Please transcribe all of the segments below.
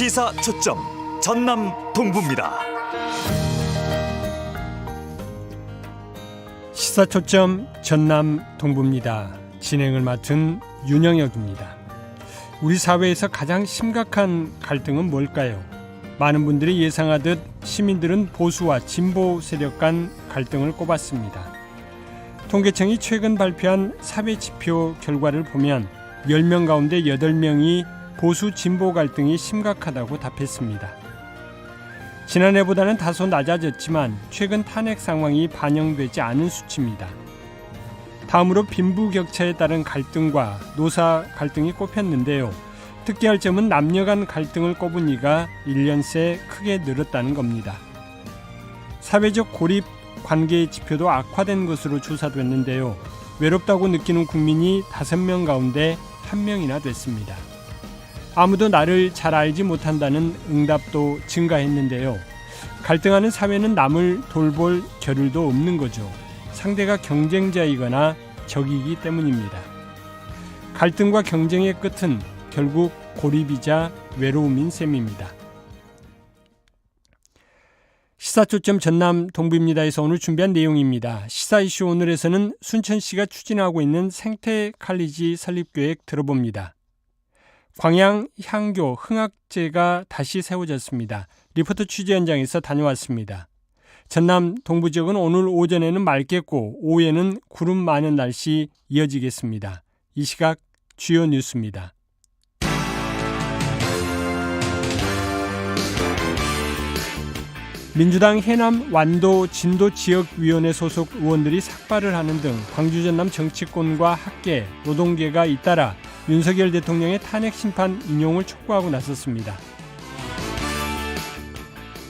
시사 초점 전남 동부입니다. 시사 초점 전남 동부입니다. 진행을 맡은 윤영혁입니다. 우리 사회에서 가장 심각한 갈등은 뭘까요? 많은 분들이 예상하듯 시민들은 보수와 진보 세력 간 갈등을 꼽았습니다. 통계청이 최근 발표한 사회 지표 결과를 보면 10명 가운데 8명이 보수 진보 갈등이 심각하다고 답했습니다. 지난해보다는 다소 낮아졌지만 최근 탄핵 상황이 반영되지 않은 수치입니다. 다음으로 빈부 격차에 따른 갈등과 노사 갈등이 꼽혔는데요. 특기할 점은 남녀 간 갈등을 꼽은 이가 1년 새 크게 늘었다는 겁니다. 사회적 고립 관계의 지표도 악화된 것으로 조사됐는데요. 외롭다고 느끼는 국민이 5명 가운데 1명이나 됐습니다. 아무도 나를 잘 알지 못한다는 응답도 증가했는데요. 갈등하는 사회는 남을 돌볼 겨를도 없는 거죠. 상대가 경쟁자이거나 적이기 때문입니다. 갈등과 경쟁의 끝은 결국 고립이자 외로움인 셈입니다. 시사초점 전남 동부입니다에서 오늘 준비한 내용입니다. 시사 이슈 오늘에서는 순천 시가 추진하고 있는 생태 칼리지 설립 계획 들어봅니다. 광양 향교 흥학제가 다시 세워졌습니다. 리포터 취재 현장에서 다녀왔습니다. 전남 동부 지역은 오늘 오전에는 맑겠고 오후에는 구름 많은 날씨 이어지겠습니다. 이 시각 주요 뉴스입니다. 민주당 해남 완도 진도 지역위원회 소속 의원들이 삭발을 하는 등 광주 전남 정치권과 학계, 노동계가 잇따라 윤석열 대통령의 탄핵 심판 인용을 촉구하고 나섰습니다.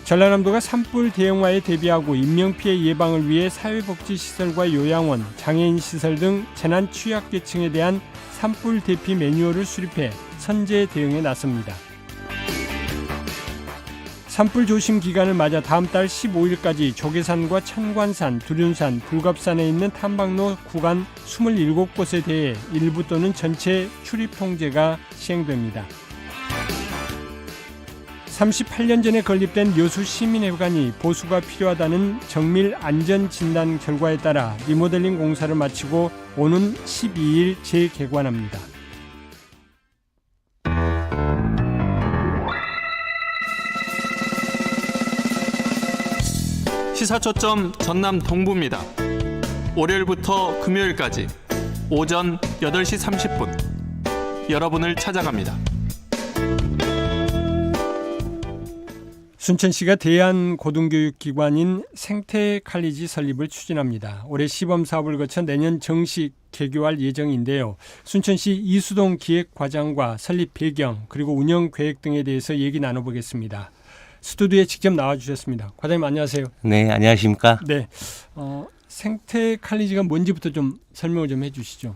전라남도가 산불 대응화에 대비하고 인명피해 예방을 위해 사회복지시설과 요양원, 장애인 시설 등 재난 취약계층에 대한 산불 대피 매뉴얼을 수립해 선제 대응에 나섭니다. 산불 조심 기간을 맞아 다음 달 15일까지 조계산과 천관산, 두륜산, 불갑산에 있는 탐방로 구간 27곳에 대해 일부 또는 전체 출입 통제가 시행됩니다. 38년 전에 건립된 여수 시민회관이 보수가 필요하다는 정밀 안전 진단 결과에 따라 리모델링 공사를 마치고 오는 12일 재개관합니다. 시사초점 전남 동부입니다. 월요일부터 금요일까지 오전 8시 30분 여러분을 찾아갑니다. 순천시가 대한고등교육기관인 생태칼리지 설립을 추진합니다. 올해 시범 사업을 거쳐 내년 정식 개교할 예정인데요. 순천시 이수동 기획과장과 설립 배경 그리고 운영 계획 등에 대해서 얘기 나눠보겠습니다. 스튜디오에 직접 나와주셨습니다. 과장님 안녕하세요. 네, 안녕하십니까? 네, 어, 생태 칼리지가 뭔지부터 좀 설명을 좀 해주시죠.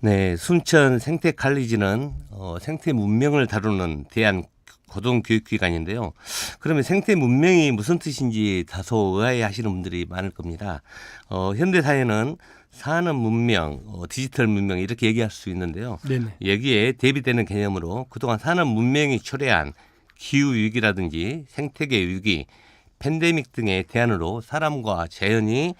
네, 순천 생태 칼리지는 어, 생태 문명을 다루는 대한 고등교육기관인데요. 그러면 생태 문명이 무슨 뜻인지 다소 의아해하시는 분들이 많을 겁니다. 어, 현대 사회는 산업 문명, 어, 디지털 문명 이렇게 얘기할 수 있는데요. 네네. 여기에 대비되는 개념으로 그동안 산업 문명이 초래한 기후 위기라든지 생태계 위기, 팬데믹 등의 대안으로 사람과 자연이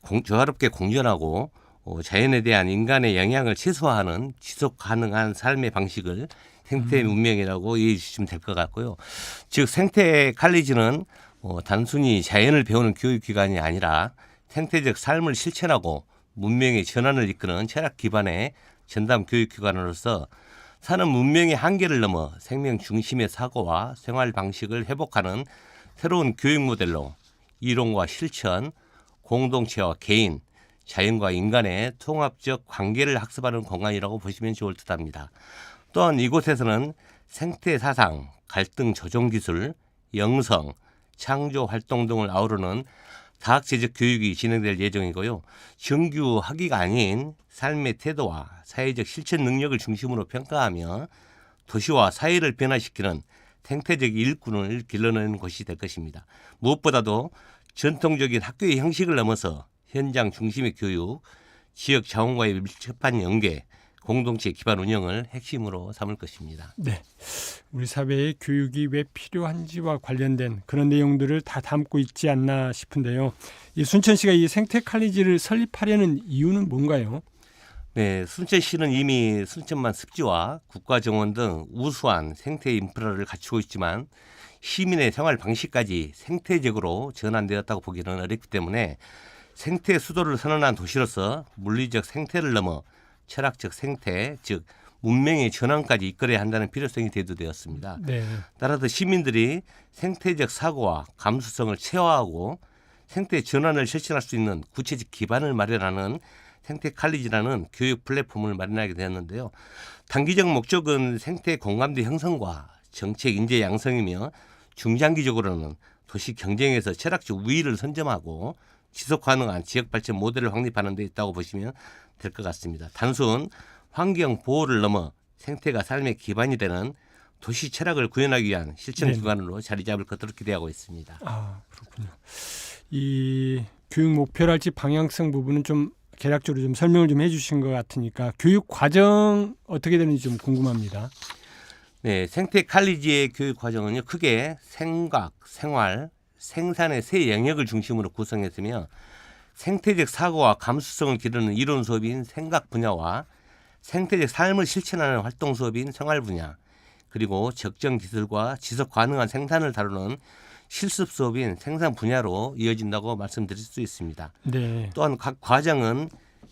공, 조화롭게 공존하고 어, 자연에 대한 인간의 영향을 최소화하는 지속 가능한 삶의 방식을 생태 문명이라고 이해해 주시면 될 것 같고요. 즉 생태 칼리지는 어, 단순히 자연을 배우는 교육기관이 아니라 생태적 삶을 실천하고 문명의 전환을 이끄는 철학 기반의 전담 교육기관으로서 산업 문명의 한계를 넘어 생명 중심의 사고와 생활 방식을 회복하는 새로운 교육 모델로 이론과 실천, 공동체와 개인, 자연과 인간의 통합적 관계를 학습하는 공간이라고 보시면 좋을 듯합니다. 또한 이곳에서는 생태 사상, 갈등 조정 기술, 영성, 창조 활동 등을 아우르는 다학제적 교육이 진행될 예정이고요. 정규 학위가 아닌 삶의 태도와 사회적 실천 능력을 중심으로 평가하며 도시와 사회를 변화시키는 생태적 일꾼을 길러내는 곳이 될 것입니다. 무엇보다도 전통적인 학교의 형식을 넘어서 현장 중심의 교육, 지역 자원과의 밀접한 연계, 공동체 기반 운영을 핵심으로 삼을 것입니다. 네. 우리 사회에 교육이 왜 필요한지와 관련된 그런 내용들을 다 담고 있지 않나 싶은데요. 이 순천시가 이 생태 칼리지를 설립하려는 이유는 뭔가요? 네, 순천시는 이미 순천만 습지와 국가정원 등 우수한 생태 인프라를 갖추고 있지만 시민의 생활 방식까지 생태적으로 전환되었다고 보기는 어렵기 때문에 생태 수도를 선언한 도시로서 물리적 생태를 넘어 철학적 생태, 즉 문명의 전환까지 이끌어야 한다는 필요성이 대두되었습니다. 네. 따라서 시민들이 생태적 사고와 감수성을 체화하고 생태 전환을 실천할 수 있는 구체적 기반을 마련하는 생태 칼리지라는 교육 플랫폼을 마련하게 되었는데요. 단기적 목적은 생태 공감대 형성과 정책 인재 양성이며 중장기적으로는 도시 경쟁에서 철학적 우위를 선점하고 지속 가능한 지역 발전 모델을 확립하는 데 있다고 보시면 될 것 같습니다. 단순 환경 보호를 넘어 생태가 삶의 기반이 되는 도시 철학을 구현하기 위한 실천 네네. 기관으로 자리 잡을 것으로 기대하고 있습니다. 아 그렇군요. 이 교육 목표랄지 방향성 부분은 좀 개략적으로 좀 설명을 좀 해주신 것 같으니까 교육 과정 어떻게 되는지 좀 궁금합니다. 네, 생태 칼리지의 교육 과정은요 크게 생각, 생활, 생산의 세 영역을 중심으로 구성했으며 생태적 사고와 감수성을 기르는 이론 수업인 생각 분야와 생태적 삶을 실천하는 활동 수업인 생활 분야 그리고 적정 기술과 지속 가능한 생산을 다루는 실습 수업인 생산 분야로 이어진다고 말씀드릴 수 있습니다. 네. 또한 각 과정은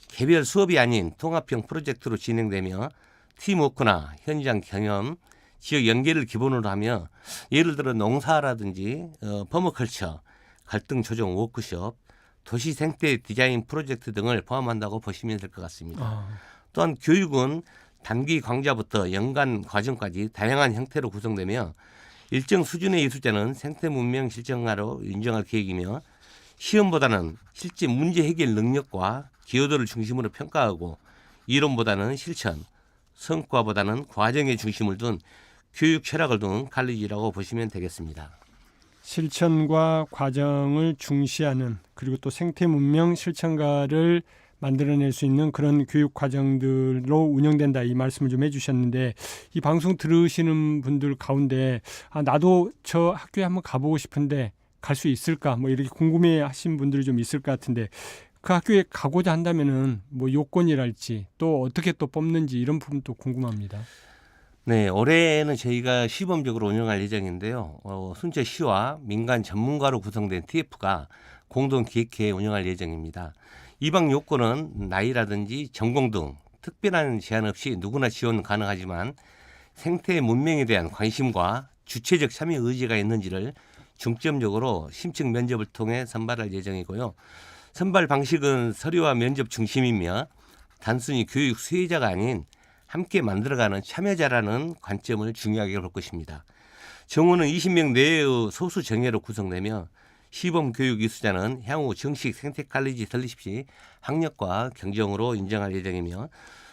개별 수업이 아닌 통합형 프로젝트로 진행되며 팀워크나 현장 경험, 지역 연계를 기본으로 하며 예를 들어 농사라든지 어, 퍼머컬처, 갈등 조정 워크숍, 도시 생태 디자인 프로젝트 등을 포함한다고 보시면 될 것 같습니다. 아, 또한 교육은 단기 강좌부터 연간 과정까지 다양한 형태로 구성되며 일정 수준의 이수자는 생태 문명 실전가로 인정할 계획이며 시험보다는 실제 문제 해결 능력과 기여도를 중심으로 평가하고 이론보다는 실천, 성과보다는 과정의 중심을 둔 교육 철학을 둔 칼리지라고 보시면 되겠습니다. 실천과 과정을 중시하는 그리고 또 생태 문명 실천가를 만들어낼 수 있는 그런 교육 과정들로 운영된다 이 말씀을 좀 해주셨는데 이 방송 들으시는 분들 가운데 아 나도 저 학교에 한번 가보고 싶은데 갈 수 있을까 뭐 이렇게 궁금해하신 분들이 좀 있을 것 같은데 그 학교에 가고자 한다면은 뭐 요건이랄지 또 어떻게 또 뽑는지 이런 부분도 궁금합니다. 네, 올해는 저희가 시범적으로 운영할 예정인데요. 어, 순천시와 민간 전문가로 구성된 TF가 공동 기획회 운영할 예정입니다. 입학 요건은 나이라든지 전공 등 특별한 제한 없이 누구나 지원 가능하지만 생태 문명에 대한 관심과 주체적 참여 의지가 있는지를 중점적으로 심층 면접을 통해 선발할 예정이고요. 선발 방식은 서류와 면접 중심이며 단순히 교육 수혜자가 아닌 함께 만들어가는 참여자라는 관점을 중요하게 볼 것입니다. 정원은 20명 내외의 소수 정예로 구성되며 시범 교육 이수자는 향후 정식 생태 칼리지 설립 시 학력과 경정으로 인정할 예정이며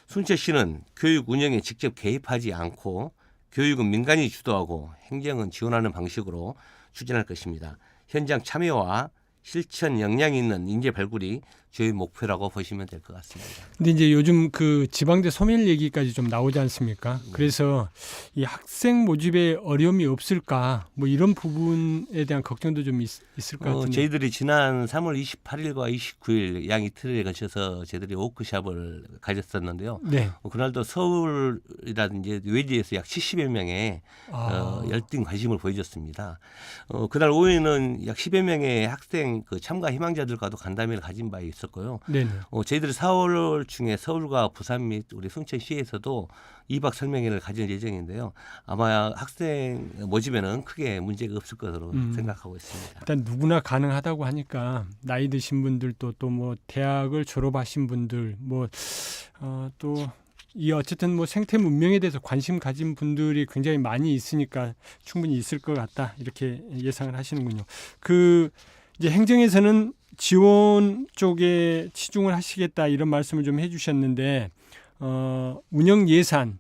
순천시는 교육 운영에 직접 개입하지 않고 교육은 민간이 주도하고 행정은 지원하는 방식으로 추진할 것입니다. 현장 참여와 실천 역량이 있는 인재 발굴이 저희 목표라고 보시면 될 것 같습니다. 근데 이제 요즘 그 지방대 소멸 얘기까지 좀 나오지 않습니까? 그래서 이 학생 모집에 어려움이 없을까 뭐 이런 부분에 대한 걱정도 좀 있, 을것 어, 같은데. 저희들이 지난 3월 28일과 29일 양 이틀에 걸쳐서 저희들이 워크샵을 가졌었는데요. 네. 어, 그날도 서울이라든지 외지에서 약 70여 명의 아, 어, 열띤 관심을 보여줬습니다. 어, 그날 오후에는 약 10여 명의 학생 그 참가 희망자들과도 간담회를 가진 바 있 었고요. 네네. 어, 저희들이 4월 중에 서울과 부산 및 우리 순천시에서도 2박 설명회를 가질 예정인데요. 아마 학생 모집에는 크게 문제가 없을 것으로 음. 생각하고 있습니다. 일단 누구나 가능하다고 하니까 나이 드신 분들도 또뭐 대학을 졸업하신 분들 뭐 어, 또이 어쨌든 뭐 생태 문명에 대해서 관심 가진 분들이 굉장히 많이 있으니까 충분히 있을 것 같다 이렇게 예상을 하시는군요. 그 이제 행정에서는 지원 쪽에 치중을 하시겠다 이런 말씀을 좀 해주셨는데 어, 운영 예산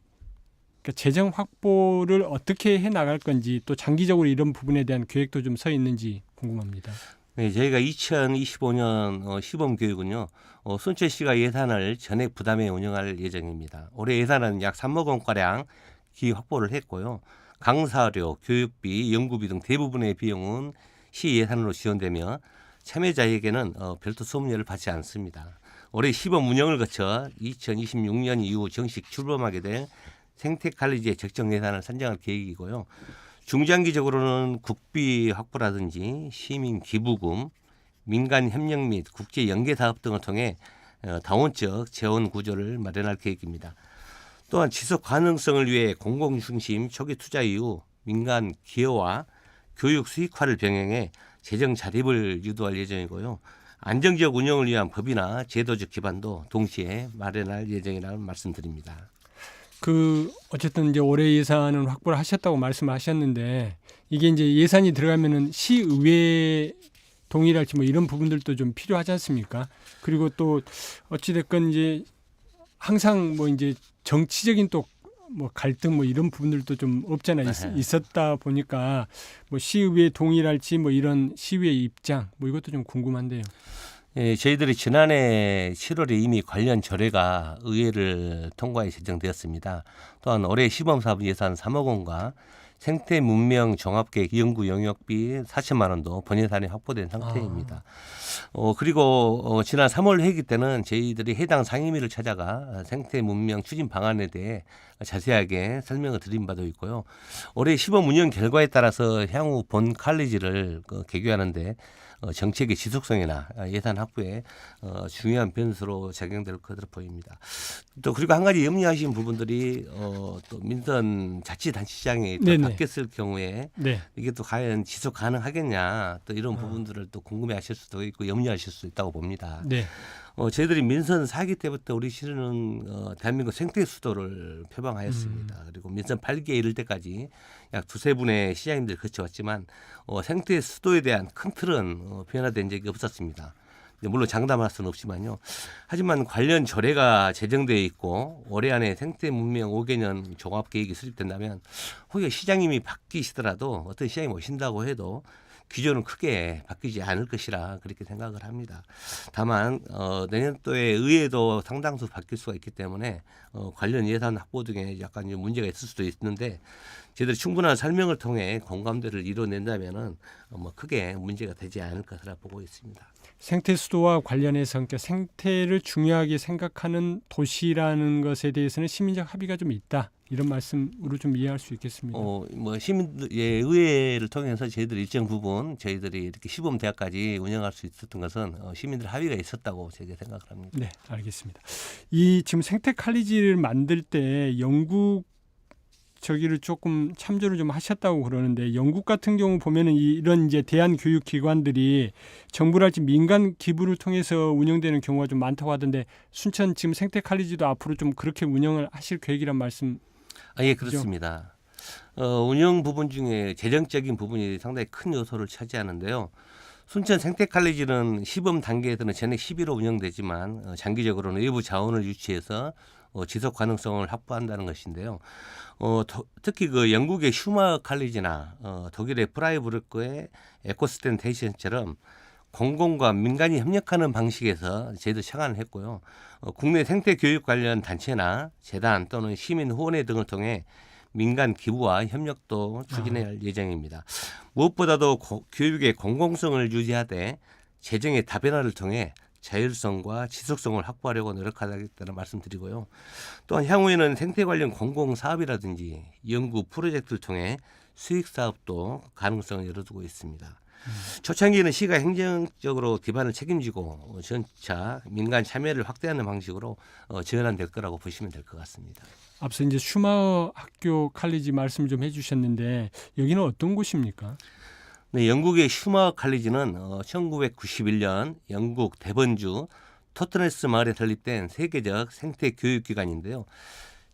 그러니까 재정 확보를 어떻게 해 나갈 건지 또 장기적으로 이런 부분에 대한 계획도 좀 서 있는지 궁금합니다. 네, 저희가 2025년 어, 시범 교육은요. 어, 순천시가 예산을 전액 부담해 운영할 예정입니다. 올해 예산은 약 3억 원 가량 기 확보를 했고요. 강사료, 교육비, 연구비 등 대부분의 비용은 시 예산으로 지원되며 참여자에게는 어, 별도 수업료를 받지 않습니다. 올해 시범 운영을 거쳐 2026년 이후 정식 출범하게 될 생태 칼리지의 적정 예산을 산정할 계획이고요. 중장기적으로는 국비 확보라든지 시민 기부금, 민간 협력 및 국제 연계 사업 등을 통해 어, 다원적 재원 구조를 마련할 계획입니다. 또한 지속 가능성을 위해 공공 중심 초기 투자 이후 민간 기여와 교육 수익화를 병행해 재정 자립을 유도할 예정이고요. 안정적 운영을 위한 법이나 제도적 기반도 동시에 마련할 예정이라는 말씀드립니다. 그 어쨌든 이제 올해 예산은 확보를 하셨다고 말씀하셨는데 이게 이제 예산이 들어가면은 시의회 동의랄지 뭐 이런 부분들도 좀 필요하지 않습니까? 그리고 또 어찌 됐건 이제 항상 뭐 이제 정치적인 또 뭐 갈등 뭐 이런 부분들도 좀 없잖아 있, 아하. 있었다 보니까 뭐 시의회 동의랄지 뭐 이런 시의회 입장 뭐 이것도 좀 궁금한데요. 예, 저희들이 지난해 7월에 이미 관련 조례가 의회를 통과해 제정되었습니다. 또한 올해 시범 사업 예산 3억 원과 생태 문명 종합계획 연구 영역비 4천만 원도 본 예산이 확보된 상태입니다. 어, 그리고 어, 지난 3월 회기 때는 저희들이 해당 상임위를 찾아가 생태 문명 추진 방안에 대해 자세하게 설명을 드린 바도 있고요. 올해 시범 운영 결과에 따라서 향후 본 칼리지를 그 개교하는데 어, 정책의 지속성이나 예산 확보에 어, 중요한 변수로 작용될 것으로 보입니다. 또 그리고 한 가지 염려하시는 부분들이 어, 또 민선 자치단체장이 또. 바뀌었을 경우에 네. 이게 또 과연 지속 가능하겠냐 또 이런 부분들을 또 궁금해하실 수도 있고 염려하실 수 있다고 봅니다. 네. 어, 저희들이 민선 4기 때부터 우리 시는 어, 대한민국 생태 수도를 표방하였습니다. 그리고 민선 8기에 이를 때까지 약 두세 분의 시장님들이 거쳐왔지만 어, 생태 수도에 대한 큰 틀은 어, 변화된 적이 없었습니다. 물론 장담할 수는 없지만요. 하지만 관련 조례가 제정되어 있고 올해 안에 생태 문명 5개년 종합 계획이 수립된다면 혹여 시장님이 바뀌시더라도 어떤 시장이 오신다고 해도 기조는 크게 바뀌지 않을 것이라 그렇게 생각을 합니다. 다만 어, 내년도에 의회도 상당수 바뀔 수가 있기 때문에 어, 관련 예산 확보 등에 약간 좀 문제가 있을 수도 있는데 저희들이 충분한 설명을 통해 공감대를 이뤄낸다면은 어, 뭐 크게 문제가 되지 않을 것이라 보고 있습니다. 생태 수도와 관련해서 그러니까 생태를 중요하게 생각하는 도시라는 것에 대해서는 시민적 합의가 좀 있다 이런 말씀으로 좀 이해할 수 있겠습니다. 어, 뭐 시민들 예, 의회를 통해서 저희들이 일정 부분 저희들이 이렇게 시범 대학까지 운영할 수 있었던 것은 어, 시민들 합의가 있었다고 제가 생각을 합니다. 네, 알겠습니다. 이 지금 생태 칼리지를 만들 때 영국 저기를 조금 참조를 좀 하셨다고 그러는데 영국 같은 경우 보면은 이- 이런 이제 대한 교육 기관들이 정부랄지 민간 기부를 통해서 운영되는 경우가 좀 많다고 하던데 순천 지금 생태 칼리지도 앞으로 좀 그렇게 운영을 하실 계획이란 말씀 아, 예, 그렇습니다. 어, 운영 부분 중에 재정적인 부분이 상당히 큰 요소를 차지하는데요. 순천 생태칼리지는 시범 단계에서는 전액 11호 운영되지만 어, 장기적으로는 외부 자원을 유치해서 어, 지속 가능성을 확보한다는 것인데요. 어, 더- 특히 그 영국의 슈마 칼리지나 어, 독일의 프라이부르크의 에코스텐테이션처럼 공공과 민간이 협력하는 방식에서 저희도 창안을 했고요. 어, 국내 생태 교육 관련 단체나 재단 또는 시민 후원회 등을 통해 민간 기부와 협력도 추진할 예정입니다. 무엇보다도 고- 교육의 공공성을 유지하되 재정의 다변화를 통해 자율성과 지속성을 확보하려고 노력하겠다는 말씀드리고요. 또한 향후에는 생태 관련 공공 사업이라든지 연구 프로젝트를 통해 수익 사업도 가능성을 열어두고 있습니다. 초창기에는 시가 행정적으로 기반을 책임지고 어, 전차 민간 참여를 확대하는 방식으로 어, 지원될 거라고 보시면 될 것 같습니다. 앞서 이제 슈마어 학교 칼리지 말씀 좀 해주셨는데 여기는 어떤 곳입니까? 네, 영국의 슈마 칼리지는 어, 1991년 영국 대번주 토트네스 마을에 설립된 세계적 생태 교육 기관인데요.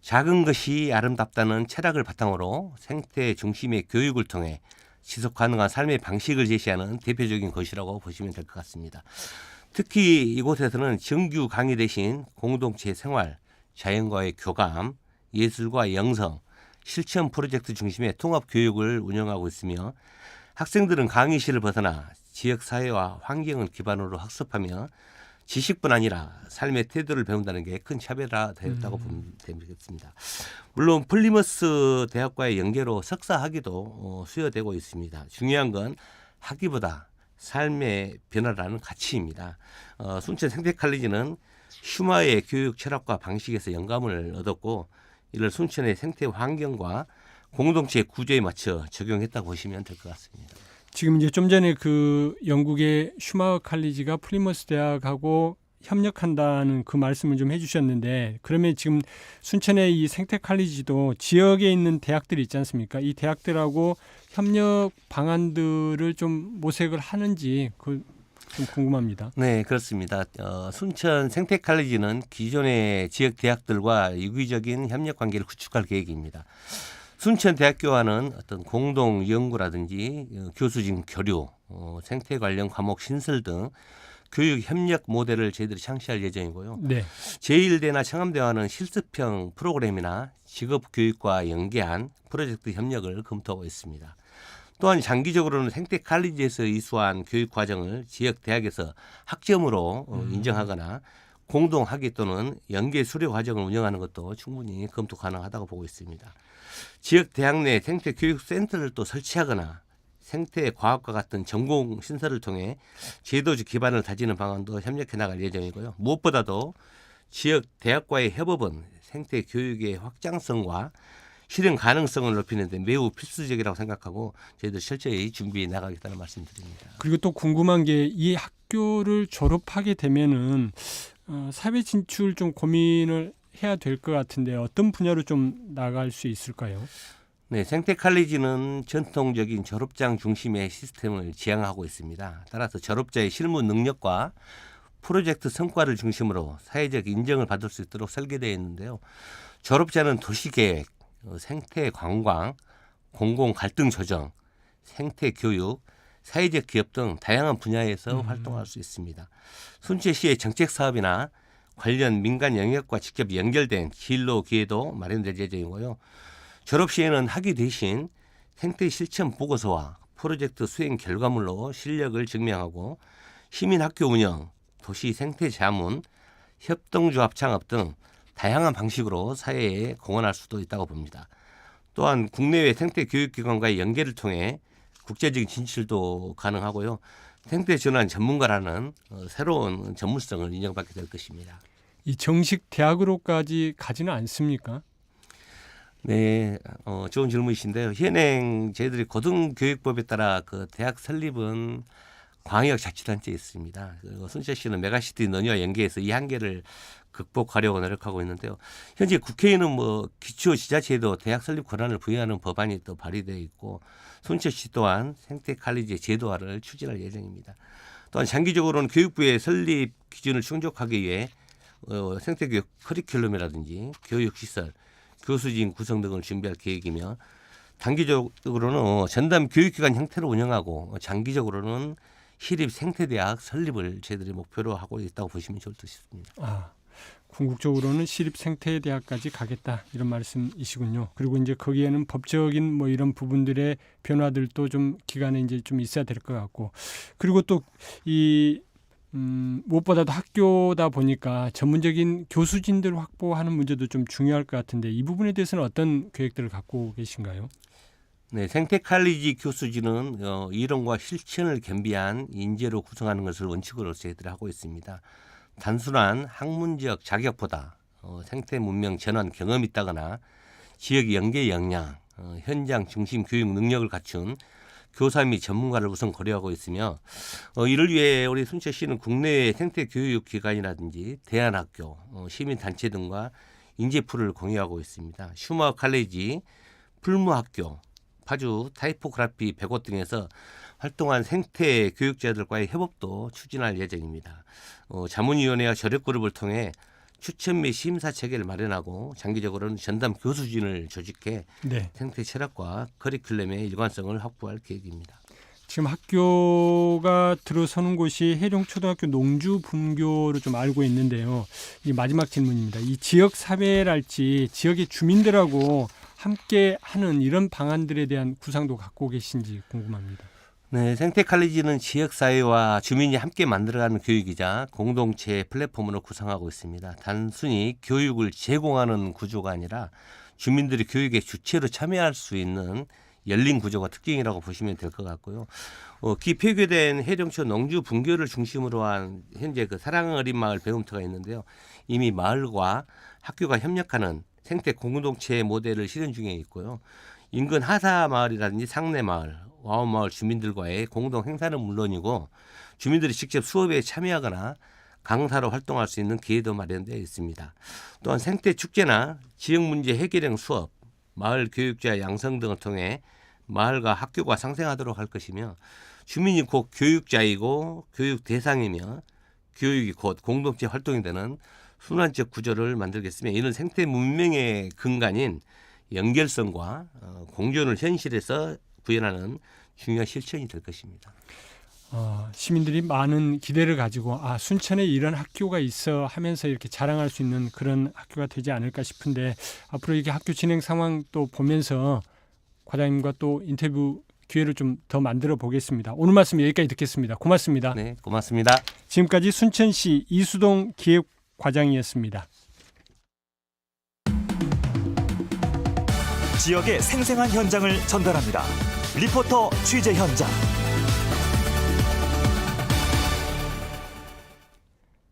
작은 것이 아름답다는 철학을 바탕으로 생태 중심의 교육을 통해 지속 가능한 삶의 방식을 제시하는 대표적인 것이라고 보시면 될 것 같습니다. 특히 이곳에서는 정규 강의 대신 공동체 생활, 자연과의 교감, 예술과 영성, 실천 프로젝트 중심의 통합 교육을 운영하고 있으며 학생들은 강의실을 벗어나 지역 사회와 환경을 기반으로 학습하며 지식뿐 아니라 삶의 태도를 배운다는 게 큰 차별화 되었다고 보면 되겠습니다. 물론 플리머스 대학과의 연계로 석사 학위도 어, 수여되고 있습니다. 중요한 건 학위보다 삶의 변화라는 가치입니다. 어, 순천 생태칼리지는 슈마의 교육 철학과 방식에서 영감을 얻었고 이를 순천의 생태 환경과 공동체 구조에 맞춰 적용했다고 보시면 될 것 같습니다. 지금 이제 좀 전에 그 영국의 슈마어 칼리지가 프리머스 대학하고 협력한다는 그 말씀을 좀 해주셨는데 그러면 지금 순천의 이 생태 칼리지도 지역에 있는 대학들이 있지 않습니까? 이 대학들하고 협력 방안들을 좀 모색을 하는지 그 좀 궁금합니다. 네, 그렇습니다. 어, 순천 생태 칼리지는 기존의 지역 대학들과 유기적인 협력 관계를 구축할 계획입니다. 순천 대학교와는 어떤 공동 연구라든지 어, 교수진 교류, 어, 생태 관련 과목 신설 등 교육 협력 모델을 저희들이 창시할 예정이고요. 네. 제1대나 청암대와는 실습형 프로그램이나 직업 교육과 연계한 프로젝트 협력을 검토하고 있습니다. 또한 장기적으로는 생태 칼리지에서 이수한 교육 과정을 지역 대학에서 학점으로 어, 인정하거나 공동 학위 또는 연계 수료 과정을 운영하는 것도 충분히 검토 가능하다고 보고 있습니다. 지역 대학 내 생태 교육 센터를 또 설치하거나 생태 과학과 같은 전공 신설을 통해 제도적 기반을 다지는 방안도 협력해 나갈 예정이고요. 무엇보다도 지역 대학과의 협업은 생태 교육의 확장성과 실현 가능성을 높이는 데 매우 필수적이라고 생각하고 저희들 철저히 준비해 나가겠다는 말씀드립니다. 그리고 또 궁금한 게 이 학교를 졸업하게 되면은 어, 사회 진출 좀 고민을 해야 될 것 같은데 어떤 분야로 좀 나갈 수 있을까요? 네, 생태 칼리지는 전통적인 졸업장 중심의 시스템을 지향하고 있습니다. 따라서 졸업자의 실무 능력과 프로젝트 성과를 중심으로 사회적 인정을 받을 수 있도록 설계되어 있는데요. 졸업자는 도시계획, 어, 생태 관광, 공공 갈등 조정, 생태 교육, 사회적 기업 등 다양한 분야에서 활동할 수 있습니다. 순천시의 정책 사업이나 관련 민간 영역과 직접 연결된 진로 기회도 마련될 예정이고요. 졸업 시에는 학위 대신 생태 실천 보고서와 프로젝트 수행 결과물로 실력을 증명하고 시민 학교 운영, 도시 생태 자문, 협동조합 창업 등 다양한 방식으로 사회에 공헌할 수도 있다고 봅니다. 또한 국내외 생태 교육기관과의 연계를 통해 국제적인 진출도 가능하고요. 생태 전환 전문가라는 어, 새로운 전문성을 인정받게 될 것입니다. 이 정식 대학으로까지 가지는 않습니까? 네, 어, 좋은 질문이신데요. 현행 저희들이 고등교육법에 따라 그 대학 설립은 광역자치단체에 있습니다. 그리고 순천시는 메가시티 논의와 연계해서 이 한계를 극복하려고 노력하고 있는데요. 현재 국회에는 뭐 기초 지자체에도 대학 설립 권한을 부여하는 법안이 또 발의되어 있고 순천시 또한 생태 칼리지 제도화를 추진할 예정입니다. 또한 장기적으로는 교육부의 설립 기준을 충족하기 위해 어, 생태교육 커리큘럼이라든지 교육시설, 교수진 구성 등을 준비할 계획이며 단기적으로는 어, 전담 교육기관 형태로 운영하고 어, 장기적으로는 시립 생태대학 설립을 저희들이 목표로 하고 있다고 보시면 좋을 듯 싶습니다. 아, 궁극적으로는 시립 생태 대학까지 가겠다 이런 말씀이시군요. 그리고 이제 거기에는 법적인 뭐 이런 부분들의 변화들도 좀 기간에 이제 좀 있어야 될 것 같고, 그리고 또이 음, 무엇보다도 학교다 보니까 전문적인 교수진들 확보하는 문제도 좀 중요할 것 같은데 이 부분에 대해서는 어떤 계획들을 갖고 계신가요? 네, 생태 칼리지 교수진은 어, 이론과 실천을 겸비한 인재로 구성하는 것을 원칙으로 저희들이 하고 있습니다. 단순한 학문적 자격보다 어, 생태 문명 전환 경험이 있다거나 지역 연계 역량, 어, 현장 중심 교육 능력을 갖춘 교사 및 전문가를 우선 고려하고 있으며 어, 이를 위해 우리 순천시는 국내의 생태 교육 기관이라든지 대안학교, 어, 시민단체 등과 인재풀을 공유하고 있습니다. 슈머 칼레지, 풀무학교, 파주 타이포그라피 100곳 등에서 활동한 생태 교육자들과의 협업도 추진할 예정입니다. 어, 자문위원회와 저력그룹을 통해 추천 및 심사 체계를 마련하고 장기적으로는 전담 교수진을 조직해 네. 생태 철학과 커리큘럼의 일관성을 확보할 계획입니다. 지금 학교가 들어서는 곳이 해룡초등학교 농주 분교로 좀 알고 있는데요. 이 마지막 질문입니다. 이 지역 사회랄지 지역의 주민들하고 함께 하는 이런 방안들에 대한 구상도 갖고 계신지 궁금합니다. 네, 생태 칼리지는 지역 사회와 주민이 함께 만들어가는 교육이자 공동체 플랫폼으로 구성하고 있습니다. 단순히 교육을 제공하는 구조가 아니라 주민들이 교육의 주체로 참여할 수 있는 열린 구조가 특징이라고 보시면 될 것 같고요. 어, 기폐교된 해령초 농주 분교를 중심으로 한 현재 그 사랑의 어린 마을 배움터가 있는데요. 이미 마을과 학교가 협력하는 생태 공동체 모델을 실현 중에 있고요. 인근 하사 마을이라든지 상내 마을, 와우 마을 주민들과의 공동 행사는 물론이고 주민들이 직접 수업에 참여하거나 강사로 활동할 수 있는 기회도 마련되어 있습니다. 또한 생태 축제나 지역 문제 해결형 수업, 마을 교육자 양성 등을 통해 마을과 학교가 상생하도록 할 것이며 주민이 곧 교육자이고 교육 대상이며 교육이 곧 공동체 활동이 되는 순환적 구조를 만들겠으며 이는 생태 문명의 근간인 연결성과 어, 공존을 현실에서 구현하는 중요한 실천이 될 것입니다. 어, 시민들이 많은 기대를 가지고 아 순천에 이런 학교가 있어 하면서 이렇게 자랑할 수 있는 그런 학교가 되지 않을까 싶은데 앞으로 이게 학교 진행 상황 또 보면서 과장님과 또 인터뷰 기회를 좀 더 만들어 보겠습니다. 오늘 말씀 여기까지 듣겠습니다. 고맙습니다. 네, 고맙습니다. 지금까지 순천시 이수동 기획과장이었습니다. 지역의 생생한 현장을 전달합니다. 리포터 취재 현장.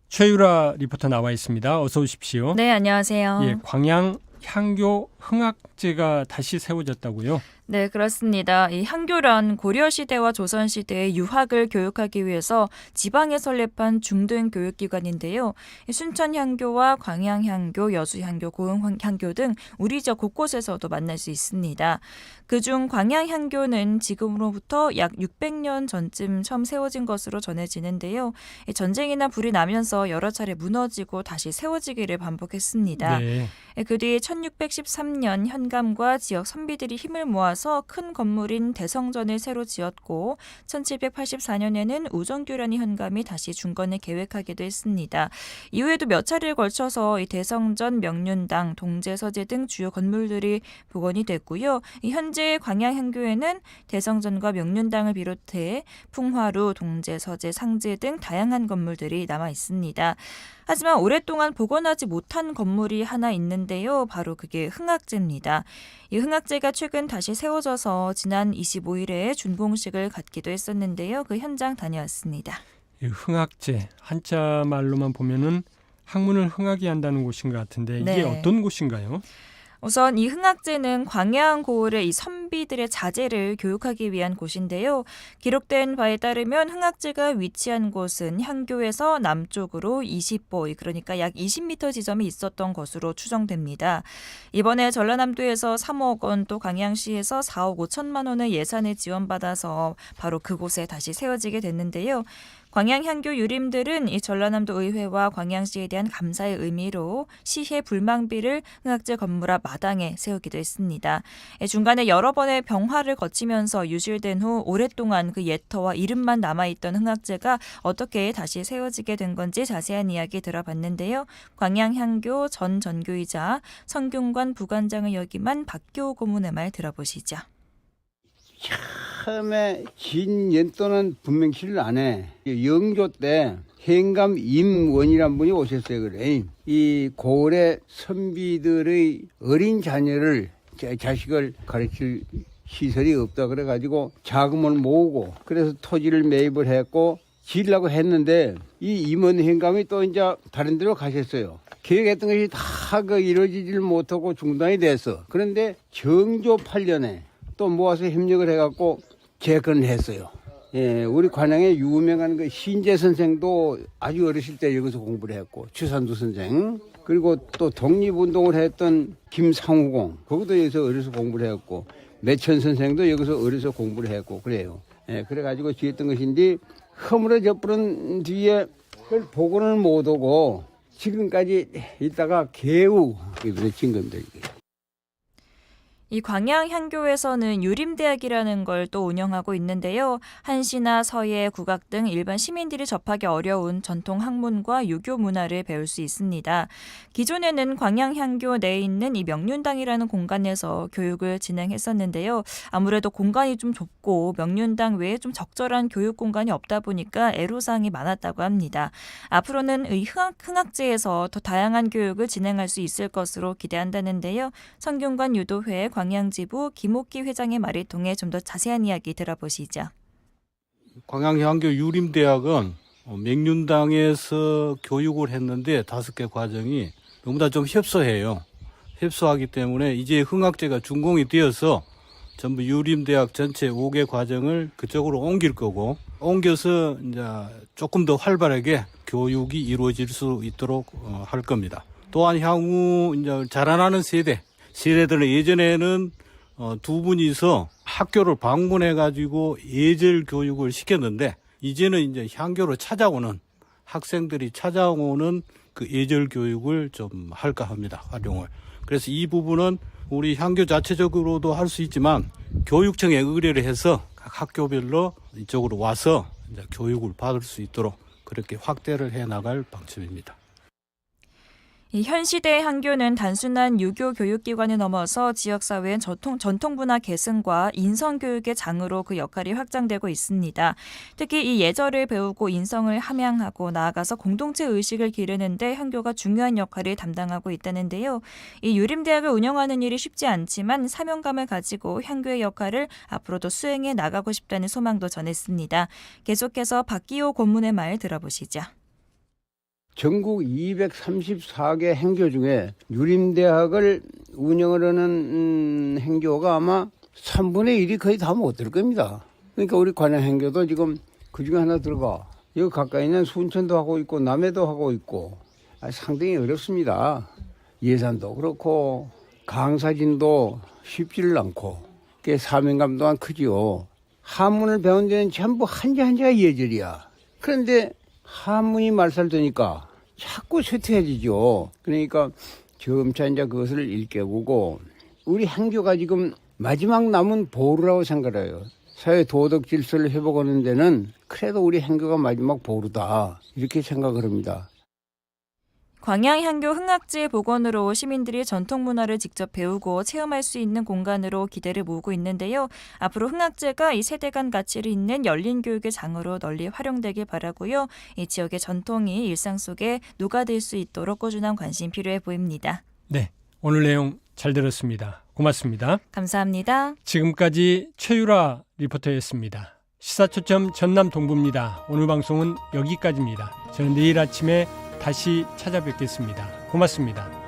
최유라 리포터 나와 있습니다. 어서 오십시오. 네, 안녕하세요. 예, 광양 향교 흥학제가 다시 세워졌다고요? 네, 그렇습니다. 이 향교란 고려 시대와 조선 시대의 유학을 교육하기 위해서 지방에 설립한 중등 교육 기관인데요. 이 순천 향교와 광양 향교, 여수 향교, 고흥 향교 등 우리 지역 곳곳에서도 만날 수 있습니다. 그중 광양 향교는 지금으로부터 약 600년 전쯤 처음 세워진 것으로 전해지는데요. 이 전쟁이나 불이 나면서 여러 차례 무너지고 다시 세워지기를 반복했습니다. 네. 그뒤 1613년 현감과 지역 선비들이 힘을 모아서 큰 건물인 대성전을 새로 지었고 1784년에는 우정규란이 현감이 다시 중건을 계획하기도 했습니다. 이후에도 몇 차례에 걸쳐서 이 대성전, 명륜당, 동제서재 등 주요 건물들이 복원이 됐고요. 이 현재 광양향교에는 대성전과 명륜당을 비롯해 풍화루, 동제서재, 상제 등 다양한 건물들이 남아 있습니다. 하지만 오랫동안 복원하지 못한 건물이 하나 있는데요. 바로 그게 흥 학제입니다. 이 흥학제가 최근 다시 세워져서 지난 25일에 준봉식을 갖기도 했었는데요. 그 현장 다녀왔습니다. 이 흥학제 한자 말로만 보면은 학문을 흥하게 한다는 곳인 것 같은데 이게 네. 어떤 곳인가요? 우선 이 흥학제는 광양 고을의 이 선비들의 자제를 교육하기 위한 곳인데요. 기록된 바에 따르면 흥학제가 위치한 곳은 향교에서 남쪽으로 20보, 그러니까 약 20m 지점이 있었던 것으로 추정됩니다. 이번에 전라남도에서 3억 원, 또 광양시에서 4억 5천만 원의 예산을 지원받아서 바로 그곳에 다시 세워지게 됐는데요. 광양 향교 유림들은 이 전라남도 의회와 광양시에 대한 감사의 의미로 시해 불망비를 흥학제 건물 앞 마당에 세우기도 했습니다. 예, 중간에 여러 번의 병화를 거치면서 유실된 후 오랫동안 그 예터와 이름만 남아있던 흥학제가 어떻게 다시 세워지게 된 건지 자세한 이야기 들어봤는데요. 광양 향교 전 전교이자 성균관 부관장을 역임한 박교 고문의 말 들어보시죠. 처음에 긴 연도는 분명치를 안 해. 영조 때 행감 임원이란 분이 오셨어요. 그래. 이 고래 선비들의 어린 자녀를 자- 자식을 가르칠 시설이 없다 그래가지고 자금을 모으고 그래서 토지를 매입을 했고 지으려고 했는데 이 임원 행감이 또 이제 다른 데로 가셨어요. 계획했던 것이 다 그 이루어지질 못하고 중단이 됐어. 그런데 정조 8년에 또 모아서 협력을 해갖고 재건을 했어요. 예, 우리 관양에 유명한 그 신재 선생도 아주 어렸을 때 여기서 공부를 했고, 추산두 선생. 그리고 또 독립운동을 했던 김상우공, 거기도 여기서 어려서 공부를 했고, 매천 선생도 여기서 어려서 공부를 했고, 그래요. 예, 그래가지고 지었던 것인데, 허물어져 버린 뒤에 그걸 복원을 못하고, 지금까지 있다가 개우, 이번에 진 겁니다, 이게. 이 광양 향교에서는 유림대학이라는 걸 또 운영하고 있는데요. 한시나 서예, 국악 등 일반 시민들이 접하기 어려운 전통 학문과 유교 문화를 배울 수 있습니다. 기존에는 광양 향교 내에 있는 이 명륜당이라는 공간에서 교육을 진행했었는데요. 아무래도 공간이 좀 좁고 명륜당 외에 좀 적절한 교육 공간이 없다 보니까 애로사항이 많았다고 합니다. 앞으로는 이 흥학, 흥학제에서 더 다양한 교육을 진행할 수 있을 것으로 기대한다는데요. 성균관 유도회 광 양지부 김옥기 회장의 말을 통해 좀 더 자세한 이야기 들어보시죠. 광양향교 유림대학은 어, 맹륜당에서 교육을 했는데 다섯 개 과정이 너무나 좀 협소해요. 협소하기 때문에 이제 흥학제가 준공이 되어서 전부 유림대학 전체 5개 과정을 그쪽으로 옮길 거고 옮겨서 이제 조금 더 활발하게 교육이 이루어질 수 있도록 어, 할 겁니다. 또한 향후 이제 자라나는 세대 세대들은 예전에는 어, 두 분이서 학교를 방문해 가지고 예절 교육을 시켰는데 이제는 이제 향교로 찾아오는 학생들이 찾아오는 그 예절 교육을 좀 할까 합니다. 활용을. 그래서 이 부분은 우리 향교 자체적으로도 할 수 있지만 교육청에 의뢰를 해서 각 학교별로 이쪽으로 와서 교육을 받을 수 있도록 그렇게 확대를 해 나갈 방침입니다. 이현 시대의 한교는 단순한 유교 교육기관을 넘어서 지역사회의 전통, 전통 문화 계승과 인성교육의 장으로 그 역할이 확장되고 있습니다. 특히 이 예절을 배우고 인성을 함양하고 나아가서 공동체 의식을 기르는데 한교가 중요한 역할을 담당하고 있다는데요. 이 유림대학을 운영하는 일이 쉽지 않지만 사명감을 가지고 향교의 역할을 앞으로도 수행해 나가고 싶다는 소망도 전했습니다. 계속해서 박기호 고문의 말 들어보시죠. 전국 234개 행교 중에 유림대학을 운영을 하는 음, 행교가 아마 3분의 1이 거의 다못될 겁니다. 그러니까 우리 관양 행교도 지금 그 중에 하나 들어가. 여기 가까이 있는 순천도 하고 있고 남해도 하고 있고 아, 상당히 어렵습니다. 예산도 그렇고 강사진도 쉽지를 않고 그 사명감 또한 크지요. 한문을 배운 데는 전부 한자 한자가 예절이야. 그런데 한문이 말살되니까 자꾸 쇠퇴해지죠. 그러니까 점차 이제 그것을 일깨우고 우리 한교가 지금 마지막 남은 보루라고 생각해요. 사회 도덕 질서를 회복하는 데는 그래도 우리 한교가 마지막 보루다 이렇게 생각을 합니다. 광양향교 흥학지 복원으로 시민들이 전통 문화를 직접 배우고 체험할 수 있는 공간으로 기대를 모으고 있는데요. 앞으로 흥학제가 이 세대 간 가치를 잇는 열린 교육의 장으로 널리 활용되길 바라고요. 이 지역의 전통이 일상 속에 녹아들 수 있도록 꾸준한 관심 필요해 보입니다. 네, 오늘 내용 잘 들었습니다. 고맙습니다. 감사합니다. 지금까지 최유라 리포터였습니다. 시사초점 전남 동부입니다. 오늘 방송은 여기까지입니다. 저는 내일 아침에 다시 찾아뵙겠습니다. 고맙습니다.